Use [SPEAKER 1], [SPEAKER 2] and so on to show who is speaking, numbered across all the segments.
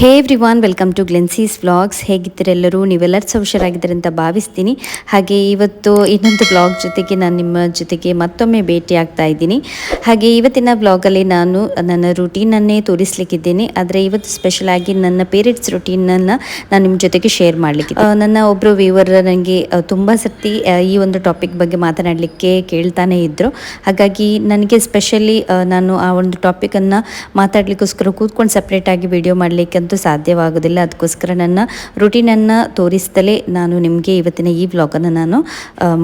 [SPEAKER 1] Hey everyone welcome to Glenseas vlogs ಹೇಗಿದ್ದೀರೆಲ್ಲರೂ ನೀವೆಲ್ಲರೂ ಹುಷಾರಾಗಿದ್ದಾರೆ ಅಂತ ಭಾವಿಸ್ತೀನಿ. ಹಾಗೆ ಇವತ್ತು ಇನ್ನೊಂದು ಬ್ಲಾಗ್ ಜೊತೆಗೆ ನಾನು ನಿಮ್ಮ ಜೊತೆಗೆ ಮತ್ತೊಮ್ಮೆ ಭೇಟಿ ಆಗ್ತಾ ಇದ್ದೀನಿ. ಹಾಗೆ ಇವತ್ತಿನ ಬ್ಲಾಗಲ್ಲಿ ನಾನು, ನನ್ನ ರುಟೀನನ್ನೇ ತೋರಿಸ್ಲಿಕ್ಕಿದ್ದೀನಿ. ಆದರೆ ಇವತ್ತು ಸ್ಪೆಷಲ್ ಆಗಿ ನನ್ನ ಪೇರೆಂಟ್ಸ್ ರುಟೀನನ್ನು ನಾನು ನಿಮ್ಮ ಜೊತೆಗೆ ಶೇರ್ ಮಾಡಲಿಕ್ಕೆ ನನ್ನ ಒಬ್ಬರು ವ್ಯೂವರ್ ನನಗೆ ತುಂಬ ಸರ್ತಿ ಈ ಒಂದು ಟಾಪಿಕ್ ಬಗ್ಗೆ ಮಾತನಾಡಲಿಕ್ಕೆ ಕೇಳ್ತಾನೆ ಇದ್ದರು ಹಾಗಾಗಿ ನನಗೆ ಸ್ಪೆಷಲಿ ನಾನು ಆ ಒಂದು ಟಾಪಿಕನ್ನು ಮಾತಾಡಲಿಕ್ಕೋಸ್ಕರ ಕೂತ್ಕೊಂಡು ಸಪ್ರೇಟಾಗಿ ವಿಡಿಯೋ ಮಾಡಲಿಕ್ಕಂತೂ ಸಾಧ್ಯವಾಗೋದಿಲ್ಲ. ಅದಕ್ಕೋಸ್ಕರ ನನ್ನ ರುಟೀನನ್ನು ತೋರಿಸ್ತಲೇ ನಾನು ನಿಮಗೆ ಇವತ್ತಿನ ಈ ವ್ಲಾಗನ್ನು ನಾನು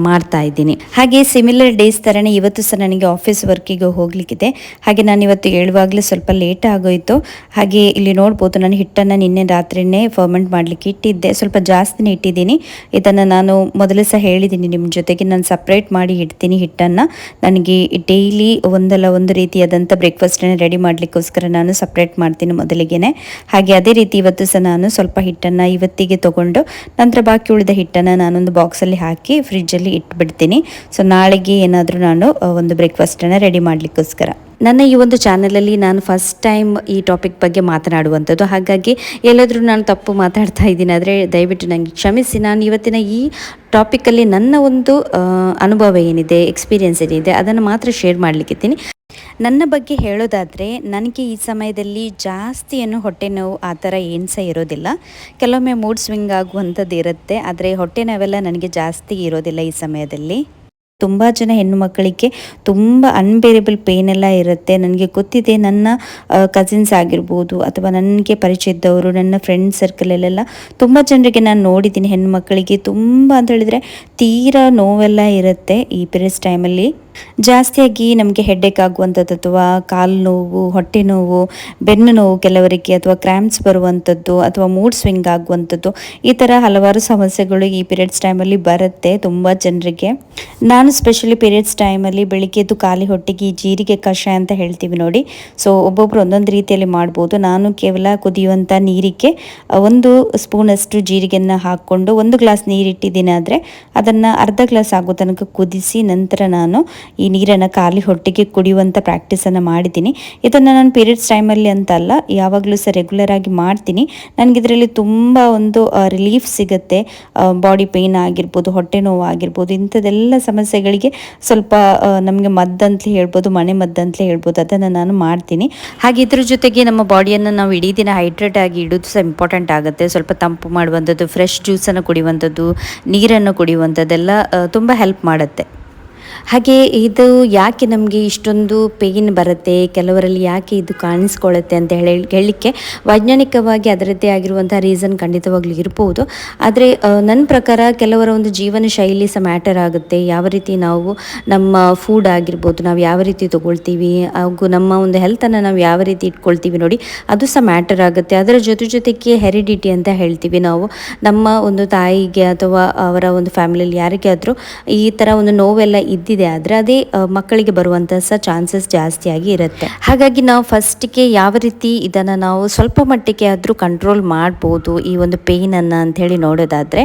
[SPEAKER 1] ಮಾಡ್ತಾ ಇದ್ದೀನಿ. ಹಾಗೆ ಸಿಮಿಲರ್ ಡೇಸ್ ಥರನೇ ಇವತ್ತು ಸಹ ನನಗೆ ಆಫೀಸ್ ವರ್ಕಿಗೆ ಹೋಗ್ಲಿಕ್ಕಿದೆ. ಹಾಗೆ ನಾನು ಇವತ್ತು ಹೇಳುವಾಗಲೇ ಸ್ವಲ್ಪ ಲೇಟ್ ಆಗೋಯಿತು. ಹಾಗೆ ಇಲ್ಲಿ ನೋಡ್ಬೋದು ನಾನು ಹಿಟ್ಟನ್ನು ನಿನ್ನೆ ರಾತ್ರಿನೇ ಫರ್ಮೆಂಟ್ ಮಾಡಲಿಕ್ಕೆ ಇಟ್ಟಿದ್ದೆ. ಸ್ವಲ್ಪ ಜಾಸ್ತಿನೇ ಇಟ್ಟಿದ್ದೀನಿ. ಇದನ್ನು ನಾನು ಮೊದಲೇ ಸಹ ಹೇಳಿದ್ದೀನಿ ನಿಮ್ಮ ಜೊತೆಗೆ. ನಾನು ಸಪ್ರೇಟ್ ಮಾಡಿ ಇಡ್ತೀನಿ ಹಿಟ್ಟನ್ನು. ನನಗೆ ಡೈಲಿ ಒಂದಲ್ಲ ಒಂದು ರೀತಿಯಾದಂಥ ಬ್ರೇಕ್ಫಾಸ್ಟನ್ನು ರೆಡಿ ಮಾಡಲಿಕ್ಕೋಸ್ಕರ ನಾನು ಸಪ್ರೇಟ್ ಮಾಡ್ತೀನಿ ಮೊದಲಿಗೆ ಹಾಗೆ ಅದೇ ರೀತಿ ಇವತ್ತು ಸಹ ನಾನು ಸ್ವಲ್ಪ ಹಿಟ್ಟನ್ನು ಇವತ್ತಿಗೆ ತಗೊಂಡು ನಂತರ ಬಾಕಿ ಉಳಿದ ಹಿಟ್ಟನ್ನು ನಾನೊಂದು ಬಾಕ್ಸಲ್ಲಿ ಹಾಕಿ ಫ್ರಿಡ್ಜಲ್ಲಿ ಇಟ್ಬಿಡ್ತೀನಿ. ಸೊ ನಾಳೆಗೆ ಏನಾದರೂ ನಾನು ಒಂದು ಬ್ರೇಕ್ಫಾಸ್ಟನ್ನು ರೆಡಿ ಮಾಡಲಿಕ್ಕೋಸ್ಕರ. ನನ್ನ ಈ ಒಂದು ಚಾನಲಲ್ಲಿ ನಾನು ಫಸ್ಟ್ ಟೈಮ್ ಈ ಟಾಪಿಕ್ ಬಗ್ಗೆ ಮಾತನಾಡುವಂಥದ್ದು. ಹಾಗಾಗಿ ಎಲ್ಲಾದರೂ ನಾನು ತಪ್ಪು ಮಾತಾಡ್ತಾ ಇದ್ದೀನಿ ಆದರೆ ದಯವಿಟ್ಟು ನನಗೆ ಕ್ಷಮಿಸಿ. ನಾನು ಇವತ್ತಿನ ಈ ಟಾಪಿಕಲ್ಲಿ ನನ್ನ ಒಂದು ಅನುಭವ ಏನಿದೆ ಎಕ್ಸ್ಪೀರಿಯನ್ಸ್ ಏನಿದೆ, ಅದನ್ನು ಮಾತ್ರ ಶೇರ್ ಮಾಡಲಿಕ್ಕಿದ್ದೀನಿ. ನನ್ನ ಬಗ್ಗೆ ಹೇಳೋದಾದರೆ, ನನಗೆ ಈ ಸಮಯದಲ್ಲಿ ಜಾಸ್ತಿ ಏನು ಹೊಟ್ಟೆ ನೋವು ಆ ಥರ ಏನು ಸಹ ಇರೋದಿಲ್ಲ. ಕೆಲವೊಮ್ಮೆ ಮೂಡ್ ಸ್ವಿಂಗ್ ಆಗುವಂಥದ್ದು ಇರುತ್ತೆ, ಆದರೆ ಹೊಟ್ಟೆ ನೋವೆಲ್ಲ ನನಗೆ ಜಾಸ್ತಿ ಇರೋದಿಲ್ಲ ಈ ಸಮಯದಲ್ಲಿ. ತುಂಬ ಜನ ಹೆಣ್ಣು ಮಕ್ಕಳಿಗೆ ತುಂಬ ಅನ್ಬೇರೇಬಲ್ ಪೇನ್ ಎಲ್ಲ ಇರುತ್ತೆ. ನನಗೆ ಗೊತ್ತಿದೆ ನನ್ನ ಕಸಿನ್ಸ್ ಆಗಿರ್ಬೋದು ಅಥವಾ ನನಗೆ ಪರಿಚಯದವರು ನನ್ನ ಫ್ರೆಂಡ್ ಸರ್ಕಲಲ್ಲೆಲ್ಲ ತುಂಬ ಜನರಿಗೆ ನಾನು ನೋಡಿದ್ದೀನಿ ಹೆಣ್ಣು ಮಕ್ಕಳಿಗೆ. ತುಂಬ ಅಂತ ಹೇಳಿದರೆ ತೀರಾ ನೋವೆಲ್ಲ ಇರುತ್ತೆ ಈ ಪೀರಿಯಡ್ಸ್ ಟೈಮಲ್ಲಿ ಜಾಸ್ತಿಯಾಗಿ ನಮಗೆ ಹೆಡ್ಡೇಕ್ ಆಗುವಂಥದ್ದು ಅಥವಾ ಕಾಲು ನೋವು, ಹೊಟ್ಟೆ ನೋವು, ಬೆನ್ನು ನೋವು ಕೆಲವರಿಗೆ ಅಥವಾ ಕ್ರ್ಯಾಂಪ್ಸ್ ಬರುವಂಥದ್ದು ಅಥವಾ ಮೂಡ್ ಸ್ವಿಂಗ್ ಆಗುವಂಥದ್ದು ಈ ಥರ ಹಲವಾರು ಸಮಸ್ಯೆಗಳು ಈ ಪೀರಿಯಡ್ಸ್ ಟೈಮಲ್ಲಿ ಬರುತ್ತೆ ತುಂಬ ಜನರಿಗೆ. ನಾನು ಸ್ಪೆಷಲಿ ಪೀರಿಯಡ್ಸ್ ಟೈಮಲ್ಲಿ ಬೆಳಿಗ್ಗೆದ್ದು ಖಾಲಿ ಹೊಟ್ಟೆಗೆ ಜೀರಿಗೆ ಕಷಾಯ ಅಂತ ಹೇಳ್ತೀವಿ ನೋಡಿ. ಸೊ ಒಬ್ಬೊಬ್ರು ಒಂದೊಂದು ರೀತಿಯಲ್ಲಿ ಮಾಡ್ಬೋದು. ನಾನು ಕೇವಲ ಕುದಿಯುವಂಥ ನೀರಿಗೆ ಒಂದು ಸ್ಪೂನಷ್ಟು ಜೀರಿಗೆಯನ್ನು ಹಾಕ್ಕೊಂಡು ಒಂದು ಗ್ಲಾಸ್ ನೀರಿಟ್ಟಿದ್ದೀನಿ ಆದರೆ ಅದನ್ನು ಅರ್ಧ ಗ್ಲಾಸ್ ಆಗೋ ತನಕ ಕುದಿಸಿ ನಂತರ ನಾನು ಈ ನೀರನ್ನು ಖಾಲಿ ಹೊಟ್ಟೆಗೆ ಕುಡಿಯುವಂಥ ಪ್ರಾಕ್ಟೀಸನ್ನು ಮಾಡಿದ್ದೀನಿ. ಇದನ್ನು ನಾನು ಪೀರಿಯಡ್ಸ್ ಟೈಮಲ್ಲಿ ಅಂತ ಅಲ್ಲ ಯಾವಾಗಲೂ ಸಹ ರೆಗ್ಯುಲರ್ ಆಗಿ ಮಾಡ್ತೀನಿ. ನನಗೆ ಇದರಲ್ಲಿ ತುಂಬ ಒಂದು ರಿಲೀಫ್ ಸಿಗುತ್ತೆ. ಬಾಡಿ ಪೇಯ್ನ್ ಆಗಿರ್ಬೋದು, ಹೊಟ್ಟೆ ನೋವು ಆಗಿರ್ಬೋದು, ಇಂಥದ್ದೆಲ್ಲ ಸಮಸ್ಯೆಗಳಿಗೆ ಸ್ವಲ್ಪ ನಮಗೆ ಮದ್ದಂತಲೇ ಹೇಳ್ಬೋದು ಮನೆ ಮದ್ದಂತಲೇ ಹೇಳ್ಬೋದು, ಅದನ್ನು ನಾನು ಮಾಡ್ತೀನಿ. ಹಾಗೆ ಇದ್ರ ಜೊತೆಗೆ ನಮ್ಮ ಬಾಡಿಯನ್ನು ನಾವು ಇಡೀ ದಿನ ಹೈಡ್ರೇಟ್ ಆಗಿ ಇಡೋದು ಸಹ ಇಂಪಾರ್ಟೆಂಟ್ ಆಗುತ್ತೆ. ಸ್ವಲ್ಪ ತಂಪು ಮಾಡುವಂಥದ್ದು, ಫ್ರೆಶ್ ಜ್ಯೂಸನ್ನು ಕುಡಿಯುವಂಥದ್ದು, ನೀರನ್ನು ಕುಡಿಯುವಂಥದ್ದೆಲ್ಲ ತುಂಬ ಹೆಲ್ಪ್ ಮಾಡುತ್ತೆ. ಹಾಗೆ ಇದು ಯಾಕೆ ನಮಗೆ ಇಷ್ಟೊಂದು ಪೇಯ್ನ್ ಬರುತ್ತೆ? ಕೆಲವರಲ್ಲಿ ಯಾಕೆ ಇದು ಕಾಣಿಸ್ಕೊಳ್ಳುತ್ತೆ ಅಂತ ಹೇಳಿ, ಹೇಳಲಿಕ್ಕೆ ವೈಜ್ಞಾನಿಕವಾಗಿ ಅದರದ್ದೇ ಆಗಿರುವಂಥ ರೀಸನ್ ಖಂಡಿತವಾಗ್ಲೂ ಇರ್ಬೋದು. ಆದರೆ ನನ್ನ ಪ್ರಕಾರ ಕೆಲವರ ಒಂದು ಜೀವನ ಶೈಲಿ ಸಹ ಮ್ಯಾಟರ್ ಆಗುತ್ತೆ. ಯಾವ ರೀತಿ ನಾವು ನಮ್ಮ ಫುಡ್ ಆಗಿರ್ಬೋದು, ನಾವು ಯಾವ ರೀತಿ ತೊಗೊಳ್ತೀವಿ, ಹಾಗೂ ನಮ್ಮ ಒಂದು ಹೆಲ್ತನ್ನು ನಾವು ಯಾವ ರೀತಿ ಇಟ್ಕೊಳ್ತೀವಿ ನೋಡಿ, ಅದು ಸಹ ಮ್ಯಾಟರ್ ಆಗುತ್ತೆ. ಅದರ ಜೊತೆ ಜೊತೆಗೆ ಹೆರಿಡಿಟಿ ಅಂತ ಹೇಳ್ತೀವಿ ನಾವು. ನಮ್ಮ ಒಂದು ತಾಯಿಗೆ ಅಥವಾ ಅವರ ಒಂದು ಫ್ಯಾಮಿಲಿಯಲ್ಲಿ ಯಾರಿಗೆ ಆದರೂ ಈ ಥರ ಒಂದು ನೋವೆಲ್ಲ ಇದ್ದಿದೆ ಆದರೆ ಅದೇ ಮಕ್ಕಳಿಗೆ ಬರುವಂಥ ಸಹ ಚಾನ್ಸಸ್ ಜಾಸ್ತಿಯಾಗಿ ಇರುತ್ತೆ. ಹಾಗಾಗಿ ನಾವು ಫಸ್ಟಿಗೆ ಯಾವ ರೀತಿ ಇದನ್ನು ನಾವು ಸ್ವಲ್ಪ ಮಟ್ಟಿಗೆ ಆದರೂ ಕಂಟ್ರೋಲ್ ಮಾಡ್ಬೋದು ಈ ಒಂದು ಪೇಯ್ನನ್ನು ಅಂಥೇಳಿ ನೋಡೋದಾದರೆ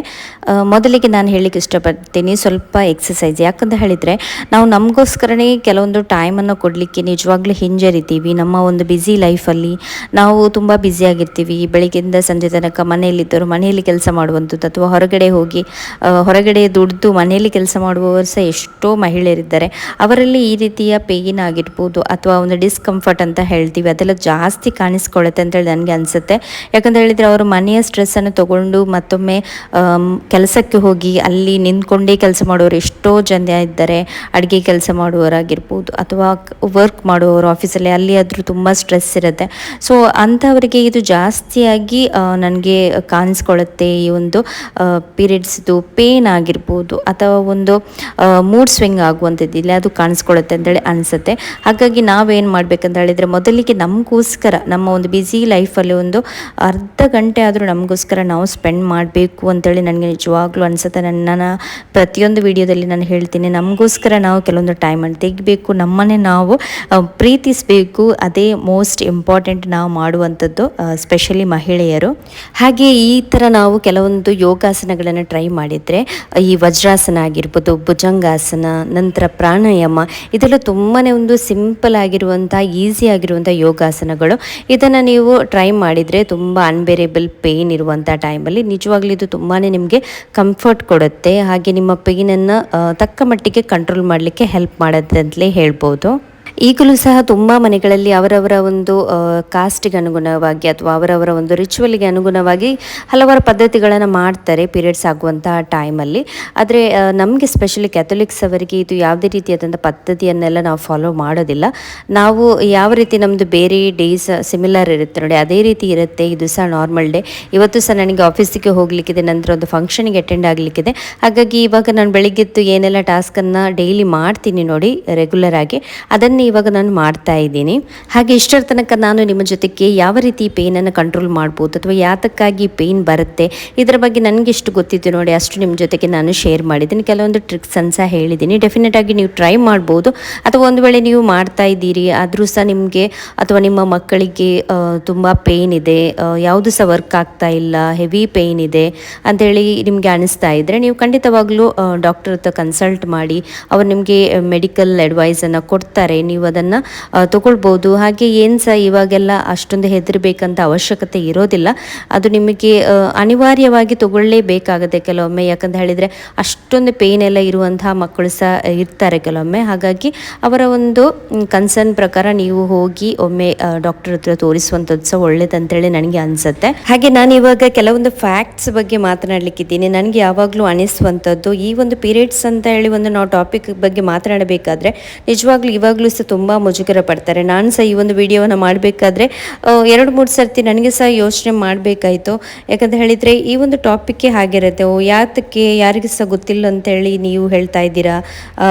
[SPEAKER 1] ಮೊದಲಿಗೆ ನಾನು ಹೇಳಿಕ್ಕೆ ಇಷ್ಟಪಡ್ತೀನಿ ಸ್ವಲ್ಪ ಎಕ್ಸಸೈಸ್ ಯಾಕಂತ ಹೇಳಿದರೆ, ನಾವು ನಮಗೋಸ್ಕರನೇ ಕೆಲವೊಂದು ಟೈಮನ್ನು ಕೊಡಲಿಕ್ಕೆ ನಿಜವಾಗ್ಲೂ ಹಿಂಜರಿತೀವಿ. ನಮ್ಮ ಒಂದು ಬ್ಯುಸಿ ಲೈಫಲ್ಲಿ ನಾವು ತುಂಬ ಬ್ಯುಸಿಯಾಗಿರ್ತೀವಿ ಬೆಳಗ್ಗೆಯಿಂದ ಸಂಜೆ ತನಕ ಮನೆಯಲ್ಲಿದ್ದವರು ಮನೆಯಲ್ಲಿ ಕೆಲಸ ಮಾಡುವಂಥದ್ದು ಅಥವಾ ಹೊರಗಡೆ ಹೋಗಿ ಹೊರಗಡೆ ದುಡಿದು ಮನೆಯಲ್ಲಿ ಕೆಲಸ ಮಾಡುವವರು ಸಹ ಎಷ್ಟೋ ಮಹಿಳೆಯರಿದ್ದಾರೆ. ಅವರಲ್ಲಿ ಈ ರೀತಿಯ ಪೇಯಿನ್ ಆಗಿರ್ಬೋದು ಅಥವಾ ಒಂದು ಡಿಸ್ಕಂಫರ್ಟ್ ಅಂತ ಹೇಳ್ತೀವಿ, ಅದೆಲ್ಲ ಜಾಸ್ತಿ ಕಾಣಿಸ್ಕೊಳ್ಳುತ್ತೆ ಅಂತೇಳಿ ನನಗೆ ಅನಿಸುತ್ತೆ. ಯಾಕಂತ ಹೇಳಿದರೆ ಅವರು ಮನೆಯ ಸ್ಟ್ರೆಸ್ಸನ್ನು ತಗೊಂಡು ಮತ್ತೊಮ್ಮೆ ಕೆಲಸಕ್ಕೆ ಹೋಗಿ ಅಲ್ಲಿ ನಿಂತ್ಕೊಂಡೇ ಕೆಲಸ ಮಾಡೋರು ಎಷ್ಟೋ ಜನ ಇದ್ದಾರೆ. ಅಡುಗೆ ಕೆಲಸ ಮಾಡುವವರಾಗಿರ್ಬೋದು ಅಥವಾ ವರ್ಕ್ ಮಾಡುವವರು ಆಫೀಸಲ್ಲಿ ಅಲ್ಲಿ ಆದರೂ ತುಂಬ ಸ್ಟ್ರೆಸ್ ಇರುತ್ತೆ. ಸೊ ಅಂಥವರಿಗೆ ಇದು ಜಾಸ್ತಿಯಾಗಿ ನನಗೆ ಕಾಣಿಸ್ಕೊಳ್ಳುತ್ತೆ ಈ ಒಂದು ಪೀರಿಯಡ್ಸ್ದು ಪೇನ್ ಆಗಿರ್ಬೋದು ಅಥವಾ ಒಂದು ಮೂಡ್ ಸ್ವಿಂಗ್ ಆಗುವಂಥದ್ದು ಇಲ್ಲ ಅದು ಕಾಣಿಸ್ಕೊಳ್ಳುತ್ತೆ ಅಂತೇಳಿ ಅನಿಸುತ್ತೆ. ಹಾಗಾಗಿ ನಾವೇನು ಮಾಡಬೇಕಂತ ಹೇಳಿದರೆ ಮೊದಲಿಗೆ ನಮಗೋಸ್ಕರ, ನಮ್ಮ ಒಂದು ಬ್ಯುಸಿ ಲೈಫಲ್ಲಿ ಒಂದು ಅರ್ಧ ಗಂಟೆ ಆದರೂ ನಮಗೋಸ್ಕರ ನಾವು ಸ್ಪೆಂಡ್ ಮಾಡಬೇಕು ಅಂತೇಳಿ ನನಗೆ ನಿಜವಾಗ್ಲೂ ಅನಿಸುತ್ತೆ. ನನ್ನ ಪ್ರತಿಯೊಂದು ವಿಡಿಯೋದಲ್ಲಿ ನಾನು ಹೇಳ್ತೀನಿ, ನಮಗೋಸ್ಕರ ನಾವು ಕೆಲವೊಂದು ಟೈಮನ್ನು ತೆಗಿಬೇಕು, ನಮ್ಮನ್ನೇ ನಾವು ಪ್ರೀತಿಸಬೇಕು, ಅದೇ ಮೋಸ್ಟ್ ಇಂಪಾರ್ಟೆಂಟ್ ನಾವು ಮಾಡುವಂಥದ್ದು ಸ್ಪೆಷಲಿ ಮಹಿಳೆಯರು. ಹಾಗೆ ಈ ಥರ ನಾವು ಕೆಲವೊಂದು ಯೋಗಾಸನಗಳನ್ನು ಟ್ರೈ ಮಾಡಿದರೆ, ಈ ವಜ್ರಾಸನ ಆಗಿರ್ಬೋದು, ಭುಜಂಗಾಸನ ನಂತರ ಪ್ರಾಣಾಯಾಮ. ಇದೆಲ್ಲ ತುಂಬಾ ಒಂದು ಸಿಂಪಲ್ ಆಗಿರುವಂಥ ಈಸಿ ಆಗಿರುವಂಥ ಯೋಗಾಸನಗಳು. ಇದನ್ನು ನೀವು ಟ್ರೈ ಮಾಡಿದರೆ ತುಂಬ ಅನ್ಬೇರೇಬಲ್ ಪೇಯ್ನ್ ಇರುವಂಥ ಟೈಮಲ್ಲಿ ನಿಜವಾಗ್ಲೂ ಇದು ತುಂಬಾ ನಿಮಗೆ ಕಂಫರ್ಟ್ ಕೊಡುತ್ತೆ. ಹಾಗೆ ನಿಮ್ಮ ಪೇಯ್ನನ್ನು ತಕ್ಕ ಮಟ್ಟಿಗೆ ಕಂಟ್ರೋಲ್ ಮಾಡಲಿಕ್ಕೆ ಹೆಲ್ಪ್ ಮಾಡುತ್ತೆ ಅಂತಲೇ ಹೇಳ್ಬೋದು. ಈಗಲೂ ಸಹ ತುಂಬ ಮನೆಗಳಲ್ಲಿ ಅವರವರ ಒಂದು ಕಾಸ್ಟಿಗೆ ಅನುಗುಣವಾಗಿ ಅಥವಾ ಅವರವರ ಒಂದು ರಿಚುವಲ್ಗೆ ಅನುಗುಣವಾಗಿ ಹಲವಾರು ಪದ್ಧತಿಗಳನ್ನು ಮಾಡ್ತಾರೆ ಪೀರಿಯಡ್ಸ್ ಆಗುವಂತಹ ಟೈಮಲ್ಲಿ ಆದರೆ ನಮಗೆ ಸ್ಪೆಷಲಿ ಕ್ಯಾಥೊಲಿಕ್ಸ್ ಅವರಿಗೆ ಇದು ಯಾವುದೇ ರೀತಿಯಾದಂಥ ಪದ್ಧತಿಯನ್ನೆಲ್ಲ ನಾವು ಫಾಲೋ ಮಾಡೋದಿಲ್ಲ. ನಾವು ಯಾವ ರೀತಿ ನಮ್ಮದು ಬೇರೆ ಡೇಸ್ ಸಿಮಿಲರ್ ಇರುತ್ತೆ ನೋಡಿ, ಅದೇ ರೀತಿ ಇರುತ್ತೆ. ಇದು ಸಹ ನಾರ್ಮಲ್ ಡೇ ಇವತ್ತು ಸಹ ನನಗೆ ಆಫೀಸಿಗೆ ಹೋಗಲಿಕ್ಕಿದೆ, ನಂತರ ಒಂದು ಫಂಕ್ಷನಿಗೆ ಅಟೆಂಡ್ ಆಗಲಿಕ್ಕಿದೆ. ಹಾಗಾಗಿ ಇವಾಗ ನಾನು ಬೆಳಿಗ್ಗೆದ್ದು ಏನೆಲ್ಲ ಟಾಸ್ಕನ್ನು ಡೈಲಿ ಮಾಡ್ತೀನಿ ನೋಡಿ ರೆಗ್ಯುಲರ್ ಆಗಿ. ಅದನ್ನೇ ಇವಾಗ ನಾನು ಮಾಡ್ತಾ ಇದ್ದೀನಿ. ಹಾಗೆ ಇಷ್ಟರ ತನಕ ನಾನು ನಿಮ್ಮ ಜೊತೆಗೆ ಯಾವ ರೀತಿ ಪೇನನ್ನು ಕಂಟ್ರೋಲ್ ಮಾಡ್ಬೋದು ಅಥವಾ ಯಾತಕ್ಕಾಗಿ ಪೇಯ್ನ್ ಬರುತ್ತೆ? ಇದರ ಬಗ್ಗೆ ನನಗೆ ಎಷ್ಟು ಗೊತ್ತಿತ್ತು ನೋಡಿ, ಅಷ್ಟು ನಿಮ್ಮ ಜೊತೆಗೆ ನಾನು ಶೇರ್ ಮಾಡಿದ್ದೀನಿ. ಕೆಲವೊಂದು ಟ್ರಿಕ್ಸನ್ನು ಸಹ ಹೇಳಿದ್ದೀನಿ. ಡೆಫಿನೆಟ್ ಆಗಿ ನೀವು ಟ್ರೈ ಮಾಡ್ಬೋದು. ಅಥವಾ ಒಂದು ವೇಳೆ ನೀವು ಮಾಡ್ತಾ ಇದ್ದೀರಿ, ಆದರೂ ಸಹ ನಿಮಗೆ ಅಥವಾ ನಿಮ್ಮ ಮಕ್ಕಳಿಗೆ ತುಂಬ ಪೇಯ್ನ್ ಇದೆ ಯಾವುದು ಸಹ ವರ್ಕ್ ಆಗ್ತಾ ಇಲ್ಲ ಹೆವಿ ಪೇಯ್ನ್ ಇದೆ ಅಂತೇಳಿ ನಿಮಗೆ ಅನಿಸ್ತಾ ಇದ್ದರೆ ನೀವು ಖಂಡಿತವಾಗ್ಲೂ ಡಾಕ್ಟರ್ ಹತ್ರ ಕನ್ಸಲ್ಟ್ ಮಾಡಿ, ಅವ್ರು ನಿಮಗೆ ಮೆಡಿಕಲ್ ಅಡ್ವೈಸನ್ನು ಕೊಡ್ತಾರೆ. ನೀವು ಅದನ್ನು ತಗೊಳ್ಬೋದು. ಹಾಗೆ ಏನು ಸಹ ಇವಾಗೆಲ್ಲ ಅಷ್ಟೊಂದು ಹೆದರಬೇಕಂತ ಅವಶ್ಯಕತೆ ಇರೋದಿಲ್ಲ. ಅದು ನಿಮಗೆ ಅನಿವಾರ್ಯವಾಗಿ ತಗೊಳ್ಳೇಬೇಕಾಗುತ್ತೆ ಕೆಲವೊಮ್ಮೆ. ಯಾಕಂತ ಹೇಳಿದರೆ ಅಷ್ಟೊಂದು ಪೇನ್ ಎಲ್ಲ ಇರುವಂತಹ ಮಕ್ಕಳು ಸಹ ಇರ್ತಾರೆ ಕೆಲವೊಮ್ಮೆ. ಹಾಗಾಗಿ ಅವರ ಒಂದು ಕನ್ಸರ್ನ್ ಪ್ರಕಾರ ನೀವು ಹೋಗಿ ಒಮ್ಮೆ ಡಾಕ್ಟರ್ ಹತ್ರ ತೋರಿಸುವಂಥದ್ದು ಸಹ ಒಳ್ಳೇದಂತೇಳಿ ನನಗೆ ಅನಿಸುತ್ತೆ. ಹಾಗೆ ನಾನು ಇವಾಗ ಕೆಲವೊಂದು ಫ್ಯಾಕ್ಟ್ಸ್ ಬಗ್ಗೆ ಮಾತನಾಡಲಿಕ್ಕಿದ್ದೀನಿ. ನನಗೆ ಯಾವಾಗಲೂ ಅನಿಸುವಂಥದ್ದು ಈ ಒಂದು ಪೀರಿಯಡ್ಸ್ ಅಂತ ಹೇಳಿ ಒಂದು ನಾವು ಟಾಪಿಕ್ ಬಗ್ಗೆ ಮಾತನಾಡಬೇಕಾದ್ರೆ ನಿಜವಾಗ್ಲೂ ಇವಾಗಲೂ ಸಹ ತುಂಬ ಮುಜುಗರ ಪಡ್ತಾರೆ. ನಾನು ಸಹ ಈ ಒಂದು ವಿಡಿಯೋವನ್ನು ಮಾಡಬೇಕಾದ್ರೆ ಎರಡು, ಮೂರು ಸರ್ತಿ ನನಗೆ ಸಹ ಯೋಚನೆ ಮಾಡಬೇಕಾಯಿತು. ಯಾಕಂತ ಹೇಳಿದರೆ ಈ ಒಂದು ಟಾಪಿಕ್ಗೆ ಹಾಗಿರುತ್ತೆ. ಓ, ಯಾತಕ್ಕೆ, ಯಾರಿಗೂ ಸಹ ಗೊತ್ತಿಲ್ಲ ಅಂತೇಳಿ ನೀವು ಹೇಳ್ತಾ ಇದ್ದೀರಾ?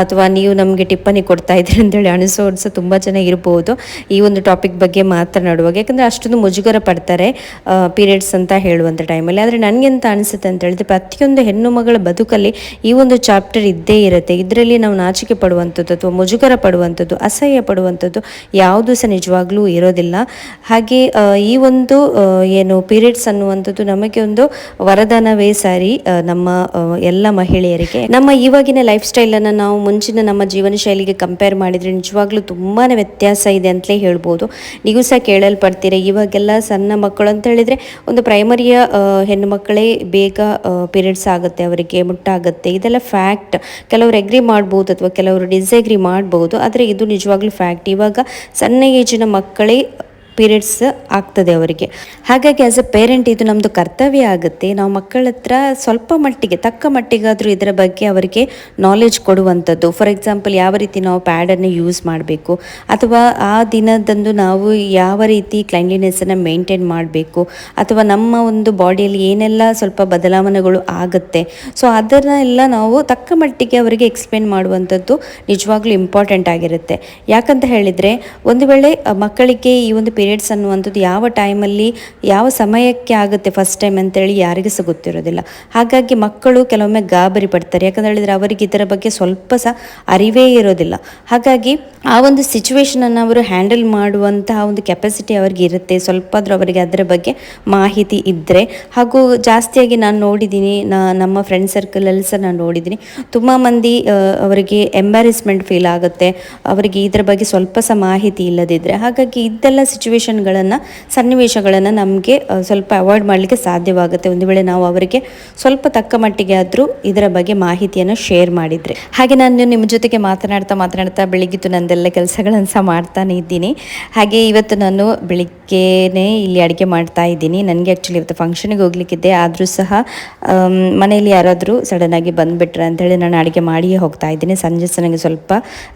[SPEAKER 1] ಅಥವಾ ನೀವು ನಮಗೆ ಟಿಪ್ಪಣಿ ಕೊಡ್ತಾ ಇದ್ದೀರಾ ಅಂತೇಳಿ ಅನಿಸೋರು ಸಹ ತುಂಬ ಜನ ಇರ್ಬೋದು. ಈ ಒಂದು ಟಾಪಿಕ್ ಬಗ್ಗೆ ಮಾತನಾಡುವಾಗ. ಯಾಕಂದರೆ ಅಷ್ಟೊಂದು ಮುಜುಗರ ಪಡ್ತಾರೆ ಪೀರಿಯಡ್ಸ್ ಅಂತ ಹೇಳುವಂಥ ಟೈಮಲ್ಲಿ ಆದರೆ ನನಗೆಂತ ಅನಿಸುತ್ತೆ ಅಂತ ಹೇಳಿದ್ರೆ, ಪ್ರತಿಯೊಂದು ಹೆಣ್ಣು ಮಗಳ ಬದುಕಲ್ಲಿ ಈ ಒಂದು ಚಾಪ್ಟರ್ ಇದ್ದೇ ಇರುತ್ತೆ. ಇದರಲ್ಲಿ ನಾವು ನಾಚಿಕೆ ಪಡುವಂಥದ್ದು ಅಥವಾ ಮುಜುಗರ ಪಡುವಂಥದ್ದು ಅಸಹ್ಯ ಪಡುವಂಥದ್ದು ಯಾವುದು ಸಹ ನಿಜವಾಗ್ಲೂ ಇರೋದಿಲ್ಲ. ಹಾಗೆ ಈ ಒಂದು ಏನು ಪೀರಿಯಡ್ಸ್ ಅನ್ನುವಂಥದ್ದು ನಮಗೆ ಒಂದು ವರದಾನವೇ ಸಾರಿ ನಮ್ಮ ಎಲ್ಲ ಮಹಿಳೆಯರಿಗೆ. ನಮ್ಮ ಇವಾಗಿನ ಲೈಫ್ ಸ್ಟೈಲನ್ನು ನಾವು ಮುಂಚಿನ ನಮ್ಮ ಜೀವನ ಶೈಲಿಗೆ ಕಂಪೇರ್ ಮಾಡಿದರೆ ನಿಜವಾಗ್ಲೂ ತುಂಬಾ ವ್ಯತ್ಯಾಸ ಇದೆ ಅಂತಲೇ ಹೇಳ್ಬೋದು. ನೀವು ಸಹ ಕೇಳಲ್ಪಡ್ತೀರ, ಇವಾಗೆಲ್ಲ ಸಣ್ಣ ಮಕ್ಕಳು ಅಂತ ಹೇಳಿದರೆ ಒಂದು ಪ್ರೈಮರಿಯ ಹೆಣ್ಣು ಮಕ್ಕಳೇ ಬೇಗ ಪೀರಿಯಡ್ಸ್ ಆಗುತ್ತೆ, ಅವರಿಗೆ ಮುಟ್ಟಾಗುತ್ತೆ. ಇದೆಲ್ಲ ಫ್ಯಾಕ್ಟ್ ಕೆಲವರು ಎಗ್ರಿ ಮಾಡ್ಬೋದು ಅಥವಾ ಕೆಲವರು ಡಿಸ್ಎಗ್ರಿ ಮಾಡ್ಬೋದು, ಆದರೆ ಇದು ನಿಜವಾಗ್ಲೂ ಫ್ಯಾಕ್ಟ್ ಇವಾಗ ಸಣ್ಣ ಏಜಿನ ಮಕ್ಕಳೇ ಪೀರಿಯಡ್ಸ್ ಆಗ್ತದೆ ಅವರಿಗೆ. ಹಾಗಾಗಿ ಆ್ಯಸ್ ಅ ಪೇರೆಂಟ್ ಇದು ನಮ್ಮದು ಕರ್ತವ್ಯ ಆಗುತ್ತೆ. ನಾವು ಮಕ್ಕಳ ಹತ್ರ ಸ್ವಲ್ಪ ಮಟ್ಟಿಗೆ, ತಕ್ಕ ಮಟ್ಟಿಗಾದರೂ ಇದರ ಬಗ್ಗೆ ಅವರಿಗೆ ನಾಲೆಜ್ ಕೊಡುವಂಥದ್ದು. ಫಾರ್ ಎಕ್ಸಾಂಪಲ್ ಯಾವ ರೀತಿ ನಾವು ಪ್ಯಾಡನ್ನು ಯೂಸ್ ಮಾಡಬೇಕು, ಅಥವಾ ಆ ದಿನದಂದು ನಾವು ಯಾವ ರೀತಿ ಕ್ಲೈನ್ಲಿನೆಸ್ಸನ್ನು ಮೇಂಟೈನ್ ಮಾಡಬೇಕು, ಅಥವಾ ನಮ್ಮ ಒಂದು ಬಾಡಿಯಲ್ಲಿ ಏನೆಲ್ಲ ಸ್ವಲ್ಪ ಬದಲಾವಣೆಗಳು ಆಗುತ್ತೆ. ಸೊ ಅದನ್ನೆಲ್ಲ ನಾವು ತಕ್ಕ ಮಟ್ಟಿಗೆ ಅವರಿಗೆ ಎಕ್ಸ್ಪ್ಲೇನ್ ಮಾಡುವಂಥದ್ದು ನಿಜವಾಗ್ಲೂ ಇಂಪಾರ್ಟೆಂಟ್ ಆಗಿರುತ್ತೆ. ಯಾಕಂತ ಹೇಳಿದರೆ, ಒಂದು ವೇಳೆ ಮಕ್ಕಳಿಗೆ ಈ ಒಂದು ಪೀರಿಯಡ್ಸ್ ಅನ್ನುವಂಥದ್ದು ಯಾವ ಟೈಮಲ್ಲಿ ಯಾವ ಸಮಯಕ್ಕೆ ಆಗುತ್ತೆ ಫಸ್ಟ್ ಟೈಮ್ ಅಂತೇಳಿ ಯಾರಿಗೂ ಗೊತ್ತಿರೋದಿಲ್ಲ. ಹಾಗಾಗಿ ಮಕ್ಕಳು ಕೆಲವೊಮ್ಮೆ ಗಾಬರಿ ಪಡ್ತಾರೆ. ಯಾಕಂತ ಹೇಳಿದರೆ ಅವರಿಗೆ ಇದರ ಬಗ್ಗೆ ಸ್ವಲ್ಪ ಸಹ ಅರಿವೇ ಇರೋದಿಲ್ಲ. ಹಾಗಾಗಿ ಆ ಒಂದು ಸಿಚುವೇಶನನ್ನು ಅವರು ಹ್ಯಾಂಡಲ್ ಮಾಡುವಂತಹ ಒಂದು ಕೆಪಾಸಿಟಿ ಅವರಿಗೆ ಇರುತ್ತೆ. ಸ್ವಲ್ಪ ಆದರೂ ಅವರಿಗೆ ಅದರ ಬಗ್ಗೆ ಮಾಹಿತಿ ಇದ್ದರೆ ಹಾಗೂ ಜಾಸ್ತಿಯಾಗಿ ನಾನು ನೋಡಿದ್ದೀನಿ ನಮ್ಮ ಫ್ರೆಂಡ್ ಸರ್ಕಲಲ್ಲಿ ಸಹ ನಾನು ನೋಡಿದ್ದೀನಿ. ತುಂಬ ಮಂದಿ ಅವರಿಗೆ ಎಂಬಾರಿಸ್ಮೆಂಟ್ ಫೀಲ್ ಆಗುತ್ತೆ. ಅವರಿಗೆ ಇದರ ಬಗ್ಗೆ ಸ್ವಲ್ಪ ಸಹ ಮಾಹಿತಿ ಇಲ್ಲದಿದ್ದರೆ ಹಾಗಾಗಿ ಇದೆಲ್ಲ ಸಿಚುವೇಶನ್ಗಳನ್ನು ಸನ್ನಿವೇಶಗಳನ್ನು ನಮಗೆ ಸ್ವಲ್ಪ ಅವಾಯ್ಡ್ ಮಾಡಲಿಕ್ಕೆ ಸಾಧ್ಯವಾಗುತ್ತೆ. ಒಂದು ವೇಳೆ ನಾವು ಅವರಿಗೆ ಸ್ವಲ್ಪ ತಕ್ಕ ಮಟ್ಟಿಗೆ ಆದರೂ ಇದರ ಬಗ್ಗೆ ಮಾಹಿತಿಯನ್ನು ಶೇರ್ ಮಾಡಿದರೆ. ಹಾಗೆ ನಾನು ನಿಮ್ಮ ಜೊತೆಗೆ ಮಾತನಾಡ್ತಾ ಮಾತನಾಡ್ತಾ ಬೆಳಿಗ್ಗೆತ್ತು ನಂದೆಲ್ಲ ಕೆಲಸಗಳನ್ನು ಸಹ ಮಾಡ್ತಾನೆ ಇದ್ದೀನಿ. ಹಾಗೆ ಇವತ್ತು ನಾನು ಬೆಳಿಗ್ಗೆನೇ ಇಲ್ಲಿ ಅಡುಗೆ ಮಾಡ್ತಾ ಇದ್ದೀನಿ. ನನಗೆ ಆ್ಯಕ್ಚುಲಿ ಇವತ್ತು ಫಂಕ್ಷನಿಗೆ ಹೋಗ್ಲಿಕ್ಕಿದ್ದೆ ಆದರೂ ಸಹ ಮನೆಯಲ್ಲಿ ಯಾರಾದರೂ ಸಡನ್ನಾಗಿ ಬಂದುಬಿಟ್ರೆ ಅಂತೇಳಿ ನಾನು ಅಡುಗೆ ಮಾಡಿಯೇ ಹೋಗ್ತಾ ಇದ್ದೀನಿ. ಸಂಜೆ ನನಗೆ ಸ್ವಲ್ಪ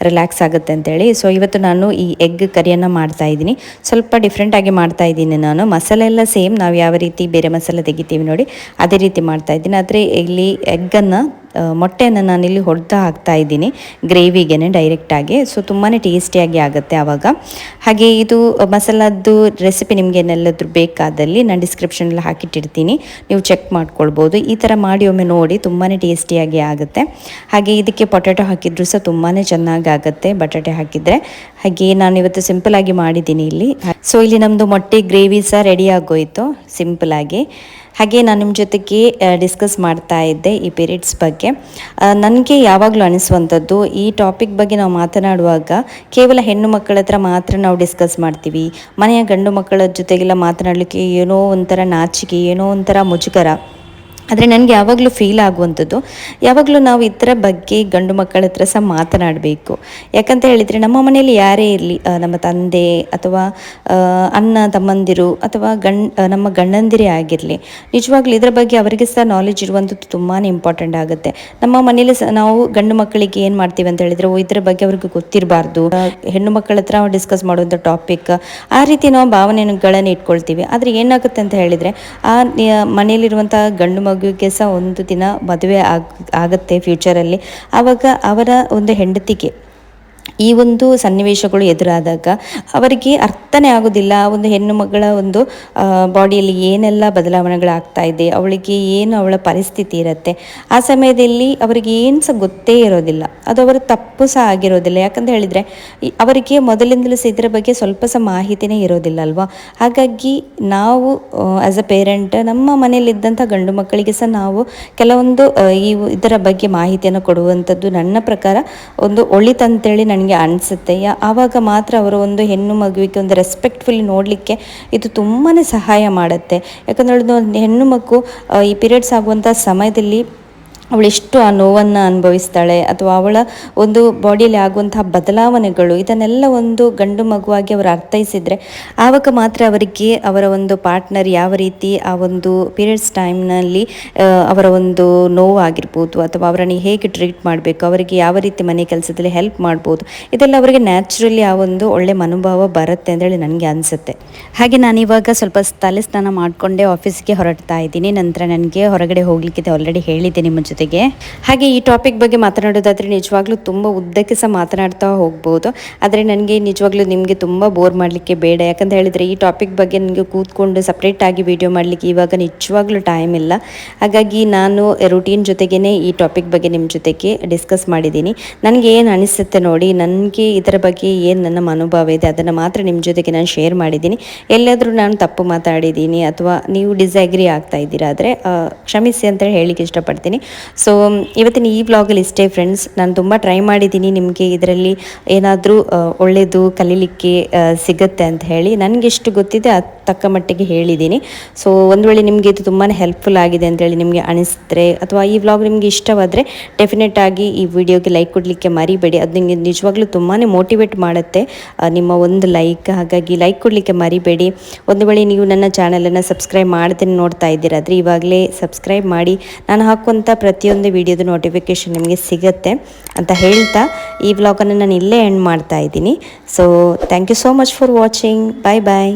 [SPEAKER 1] ರಿಲ್ಯಾಕ್ಸ್ ಆಗುತ್ತೆ ಅಂತೇಳಿ. ಸೊ ಇವತ್ತು ನಾನು ಈ ಎಗ್ ಕರಿಯನ್ನು ಮಾಡ್ತಾ ಇದ್ದೀನಿ. ಸ್ವಲ್ಪ ಡಿಫ್ರೆಂಟಾಗಿ ಮಾಡ್ತಾ ಇದ್ದೀನಿ ನಾನು. ಮಸಾಲೆ ಎಲ್ಲ ಸೇಮ್ ನಾವು ಯಾವ ರೀತಿ ಬೇರೆ ಮಸಾಲೆ ತೆಗಿತೀವಿ ನೋಡಿ, ಅದೇ ರೀತಿ ಮಾಡ್ತಾ ಇದ್ದೀನಿ. ಆದರೆ ಇಲ್ಲಿ ಎಗ್ಗನ್ನು ಮೊಟ್ಟೆಯನ್ನು ಇಲ್ಲಿ ಹೊಡೆದು ಹಾಕ್ತಾ ಇದ್ದೀನಿ. ಗ್ರೇವಿಗೆ ಡೈರೆಕ್ಟಾಗಿ ಸೊ ತುಂಬಾ ಟೇಸ್ಟಿಯಾಗಿ ಆಗುತ್ತೆ ಆವಾಗ. ಹಾಗೆ ಇದು ಮಸಾಲದ್ದು ರೆಸಿಪಿ ನಿಮಗೆ ಏನೆಲ್ಲದ್ರೂ ಬೇಕಾದಲ್ಲಿ ನಾನು ಡಿಸ್ಕ್ರಿಪ್ಷನಲ್ಲಿ ಹಾಕಿಟ್ಟಿರ್ತೀನಿ. ನೀವು ಚೆಕ್ ಮಾಡ್ಕೊಳ್ಬೋದು. ಈ ಥರ ಮಾಡಿ ಒಮ್ಮೆ ನೋಡಿ ತುಂಬಾ ಟೇಸ್ಟಿಯಾಗಿ ಆಗುತ್ತೆ. ಹಾಗೆ ಇದಕ್ಕೆ ಪೊಟ್ಯಾಟೊ ಹಾಕಿದ್ರು ಸಹ ತುಂಬಾ ಚೆನ್ನಾಗಿ ಆಗುತ್ತೆ ಬಟಾಟೆ ಹಾಕಿದರೆ. ಹಾಗೆ ನಾನು ಇವತ್ತು ಸಿಂಪಲ್ ಆಗಿ ಮಾಡಿದ್ದೀನಿ ಇಲ್ಲಿ. ಸೊ ಇಲ್ಲಿ ನಮ್ಮದು ಮೊಟ್ಟೆ ಗ್ರೇವಿ ಸಹ ರೆಡಿ ಆಗೋಯಿತು. ಸಿಂಪಲಾಗಿ ಹಾಗೆ ನಾನು ನಿಮ್ಮ ಜೊತೆಗೆ ಡಿಸ್ಕಸ್ ಮಾಡ್ತಾ ಇದ್ದೆ ಈ ಪೀರಿಯಡ್ಸ್ ಬಗ್ಗೆ. ನನಗೆ ಯಾವಾಗಲೂ ಅನಿಸುವಂಥದ್ದು, ಈ ಟಾಪಿಕ್ ಬಗ್ಗೆ ನಾವು ಮಾತನಾಡುವಾಗ ಕೇವಲ ಹೆಣ್ಣು ಮಕ್ಕಳ ಹತ್ರ ಮಾತ್ರ ನಾವು ಡಿಸ್ಕಸ್ ಮಾಡ್ತೀವಿ. ಮನೆಯ ಗಂಡು ಮಕ್ಕಳ ಜೊತೆಗೆಲ್ಲ ಮಾತನಾಡಲಿಕ್ಕೆ ಏನೋ ಒಂಥರ ನಾಚಿಕೆ, ಏನೋ ಒಂಥರ ಮುಜುಗರ. ಆದರೆ ನನಗೆ ಯಾವಾಗಲೂ ಫೀಲ್ ಆಗುವಂಥದ್ದು, ಯಾವಾಗಲೂ ನಾವು ಇದರ ಬಗ್ಗೆ ಗಂಡು ಮಕ್ಕಳ ಹತ್ರ ಸಹ ಮಾತನಾಡಬೇಕು. ಯಾಕಂತ ಹೇಳಿದರೆ ನಮ್ಮ ಮನೆಯಲ್ಲಿ ಯಾರೇ ಇರಲಿ ನಮ್ಮ ತಂದೆ ಅಥವಾ ಅಣ್ಣ ತಮ್ಮಂದಿರು ಅಥವಾ ಗಂಡ್ ನಮ್ಮ ಗಂಡಂದಿರೇ ಆಗಿರಲಿ, ನಿಜವಾಗ್ಲೂ ಇದರ ಬಗ್ಗೆ ಅವರಿಗೆ ಸಹ ನಾಲೆಜ್ ಇರುವಂಥದ್ದು ತುಂಬಾ ಇಂಪಾರ್ಟೆಂಟ್ ಆಗುತ್ತೆ. ನಮ್ಮ ಮನೇಲಿ ಸಹ ನಾವು ಗಂಡು ಮಕ್ಕಳಿಗೆ ಏನು ಮಾಡ್ತೀವಿ ಅಂತ ಹೇಳಿದರೆ, ಓ, ಇದರ ಬಗ್ಗೆ ಅವ್ರಿಗೆ ಗೊತ್ತಿರಬಾರ್ದು. ಹೆಣ್ಣು ಮಕ್ಕಳ ಹತ್ರ ಡಿಸ್ಕಸ್ ಮಾಡುವಂಥ ಟಾಪಿಕ್ ಆ ರೀತಿ ನಾವು ಭಾವನೆಗಳನ್ನು ಇಟ್ಕೊಳ್ತೀವಿ. ಆದರೆ ಏನಾಗುತ್ತೆ ಅಂತ ಹೇಳಿದರೆ, ಆ ಮನೆಯಲ್ಲಿರುವಂಥ ಗಂಡು ಮಗುವಿಗೆ ಸಹ ಒಂದು ದಿನ ಮದುವೆ ಆಗ್ ಆಗುತ್ತೆ ಫ್ಯೂಚರಲ್ಲಿ ಆವಾಗ ಅವರ ಒಂದು ಹೆಂಡತಿಗೆ. ಈ ಒಂದು ಸನ್ನಿವೇಶಗಳು ಎದುರಾದಾಗ ಅವರಿಗೆ ಅರ್ಥನೇ ಆಗೋದಿಲ್ಲ. ಆ ಒಂದು ಹೆಣ್ಣು ಮಗಳ ಒಂದು ಬಾಡಿಯಲ್ಲಿ ಏನೆಲ್ಲ ಬದಲಾವಣೆಗಳಾಗ್ತಾ ಇದೆ, ಅವಳಿಗೆ ಏನು ಅವಳ ಪರಿಸ್ಥಿತಿ ಇರುತ್ತೆ, ಆ ಸಮಯದಲ್ಲಿ ಅವರಿಗೆ ಏನು ಸಹ ಗೊತ್ತೇ ಇರೋದಿಲ್ಲ. ಅದು ಅವರ ತಪ್ಪು ಸಹ ಆಗಿರೋದಿಲ್ಲ. ಯಾಕಂತ ಹೇಳಿದರೆ ಅವರಿಗೆ ಮೊದಲಿಂದಲೂ ಸಹ ಇದರ ಬಗ್ಗೆ ಸ್ವಲ್ಪ ಸಹ ಮಾಹಿತಿನೇ ಇರೋದಿಲ್ಲ ಅಲ್ವಾ? ಹಾಗಾಗಿ ನಾವು ಆ್ಯಸ್ ಅ ಪೇರೆಂಟ್ ನಮ್ಮ ಮನೆಯಲ್ಲಿದ್ದಂಥ ಗಂಡು ಮಕ್ಕಳಿಗೆ ಸಹ ನಾವು ಕೆಲವೊಂದು ಈ ಇದರ ಬಗ್ಗೆ ಮಾಹಿತಿಯನ್ನು ಕೊಡುವಂಥದ್ದು ನನ್ನ ಪ್ರಕಾರ ಒಂದು ಒಳಿತಂತೇಳಿ ನನಗೆ ಅನಿಸುತ್ತೆ. ಆವಾಗ ಮಾತ್ರ ಅವರು ಒಂದು ಹೆಣ್ಣು ಮಗುವಿಗೆ ಒಂದು ರೆಸ್ಪೆಕ್ಟ್ಫುಲ್ಲಿ ನೋಡಲಿಕ್ಕೆ ಇದು ತುಂಬಾ ಸಹಾಯ ಮಾಡುತ್ತೆ. ಯಾಕಂದ್ರೆ ಒಂದು ಹೆಣ್ಣು ಮಗು ಈ ಪೀರಿಯಡ್ಸ್ ಆಗುವಂಥ ಸಮಯದಲ್ಲಿ ಅವಳೆಷ್ಟು ಆ ನೋವನ್ನು ಅನುಭವಿಸ್ತಾಳೆ ಅಥವಾ ಅವಳ ಒಂದು ಬಾಡಿಯಲ್ಲಿ ಆಗುವಂತಹ ಬದಲಾವಣೆಗಳು ಇದನ್ನೆಲ್ಲ ಒಂದು ಗಂಡು ಮಗುವಾಗಿ ಅವರು ಅರ್ಥೈಸಿದರೆ ಆವಾಗ ಮಾತ್ರ ಅವರಿಗೆ ಅವರ ಒಂದು ಪಾರ್ಟ್ನರ್ ಯಾವ ರೀತಿ ಆ ಒಂದು ಪೀರಿಯಡ್ಸ್ ಟೈಮ್ನಲ್ಲಿ ಅವರ ಒಂದು ನೋವಾಗಿರ್ಬೋದು ಅಥವಾ ಅವರನ್ನು ಹೇಗೆ ಟ್ರೀಟ್ ಮಾಡಬೇಕು, ಅವರಿಗೆ ಯಾವ ರೀತಿ ಮನೆ ಕೆಲಸದಲ್ಲಿ ಹೆಲ್ಪ್ ಮಾಡ್ಬೋದು, ಇದೆಲ್ಲ ಅವರಿಗೆ ನ್ಯಾಚುರಲಿ ಆ ಒಂದು ಒಳ್ಳೆ ಮನೋಭಾವ ಬರುತ್ತೆ ಅಂತೇಳಿ ನನಗೆ ಅನಿಸುತ್ತೆ. ಹಾಗೆ ನಾನಿವಾಗ ಸ್ವಲ್ಪ ತಲೆ ಸ್ನಾನ ಮಾಡಿಕೊಂಡೇ ಆಫೀಸ್ಗೆ ಹೊರಡ್ತಾ ಇದ್ದೀನಿ, ನಂತರ ನನಗೆ ಹೊರಗಡೆ ಹೋಗಲಿಕ್ಕಿದೆ ಆಲ್ರೆಡಿ ಹೇಳಿದ್ದೆ ನಿಮ್ಮ ಜೊತೆಗೆ. ಹಾಗೆ ಈ ಟಾಪಿಕ್ ಬಗ್ಗೆ ಮಾತನಾಡೋದಾದರೆ ನಿಜವಾಗ್ಲೂ ತುಂಬ ಉದ್ದಕ್ಕೆ ಸಹ ಮಾತನಾಡ್ತಾ ಹೋಗ್ಬೋದು. ಆದರೆ ನನಗೆ ನಿಜವಾಗ್ಲೂ ನಿಮಗೆ ತುಂಬ ಬೋರ್ ಮಾಡಲಿಕ್ಕೆ ಬೇಡ. ಯಾಕಂತ ಹೇಳಿದರೆ ಈ ಟಾಪಿಕ್ ಬಗ್ಗೆ ನನಗೆ ಕೂತ್ಕೊಂಡು ಸಪ್ರೇಟಾಗಿ ವಿಡಿಯೋ ಮಾಡಲಿಕ್ಕೆ ಇವಾಗ ನಿಜವಾಗ್ಲೂ ಟೈಮ್ ಇಲ್ಲ. ಹಾಗಾಗಿ ನಾನು ರುಟೀನ್ ಜೊತೆಗೇ ಈ ಟಾಪಿಕ್ ಬಗ್ಗೆ ನಿಮ್ಮ ಜೊತೆಗೆ ಡಿಸ್ಕಸ್ ಮಾಡಿದ್ದೀನಿ. ನನಗೆ ಏನು ಅನಿಸುತ್ತೆ ನೋಡಿ, ನನಗೆ ಇದರ ಬಗ್ಗೆ ಏನು ನನ್ನ ಮನೋಭಾವ ಇದೆ ಅದನ್ನು ಮಾತ್ರ ನಿಮ್ಮ ಜೊತೆಗೆ ನಾನು ಶೇರ್ ಮಾಡಿದ್ದೀನಿ. ಎಲ್ಲಾದರೂ ನಾನು ತಪ್ಪು ಮಾತಾಡಿದ್ದೀನಿ ಅಥವಾ ನೀವು ಡಿಸ್ಅಗ್ರಿ ಆಗ್ತಾ ಇದ್ದೀರಾ, ಆದರೆ ಕ್ಷಮಿಸಿ ಅಂತ ಹೇಳಿಕ್ಕೆ ಇಷ್ಟಪಡ್ತೀನಿ. ಸೊ ಇವತ್ತಿನ ಈ ವ್ಲಾಗಲ್ಲಿ ಇಷ್ಟೇ ಫ್ರೆಂಡ್ಸ್ ನಾನು ತುಂಬ ಟ್ರೈ ಮಾಡಿದ್ದೀನಿ ನಿಮಗೆ ಇದರಲ್ಲಿ ಏನಾದರೂ ಒಳ್ಳೆಯದು ಕಲೀಲಿಕ್ಕೆ ಸಿಗುತ್ತೆ ಅಂತ ಹೇಳಿ ನನಗೆ ಎಷ್ಟು ಗೊತ್ತಿದೆ ಅದು ತಕ್ಕ ಮಟ್ಟಿಗೆ ಹೇಳಿದ್ದೀನಿ ಸೊ ಒಂದು ವೇಳೆ ನಿಮಗೆ ಇದು ತುಂಬಾ ಹೆಲ್ಪ್ಫುಲ್ ಆಗಿದೆ ಅಂತೇಳಿ ನಿಮಗೆ ಅನಿಸಿದ್ರೆ ಅಥವಾ ಈ ವ್ಲಾಗ್ ನಿಮಗೆ ಇಷ್ಟವಾದರೆ ಡೆಫಿನೆಟ್ ಆಗಿ ಈ ವಿಡಿಯೋಗೆ ಲೈಕ್ ಕೊಡಲಿಕ್ಕೆ ಮರಿಬೇಡಿ. ಅದು ನಿಮಗೆ ನಿಜವಾಗ್ಲೂ ತುಂಬಾ ಮೋಟಿವೇಟ್ ಮಾಡುತ್ತೆ. ನಿಮ್ಮ ಒಂದು ಲೈಕ್ ಹಾಗಾಗಿ ಲೈಕ್ ಕೊಡಲಿಕ್ಕೆ ಮರಿಬೇಡಿ. ಒಂದು ವೇಳೆ ನೀವು ನನ್ನ ಚಾನಲನ್ನು ಸಬ್ಸ್ಕ್ರೈಬ್ ಮಾಡ್ತೀನಿ ನೋಡ್ತಾ ಇದ್ದೀರಾದರೆ ಇವಾಗಲೇ ಸಬ್ಸ್ಕ್ರೈಬ್ ಮಾಡಿ. ನಾನು ಹಾಕುವಂಥ ಪ್ರತಿಯೊಂದು ವಿಡಿಯೋದು ನೋಟಿಫಿಕೇಷನ್ ನಿಮಗೆ ಸಿಗುತ್ತೆ ಅಂತ ಹೇಳ್ತಾ ಈ ವ್ಲಾಗನ್ನು ನಾನು ಇಲ್ಲೇ ಎಂಡ್ ಮಾಡ್ತಾ ಇದ್ದೀನಿ. So thank you so much for watching bye bye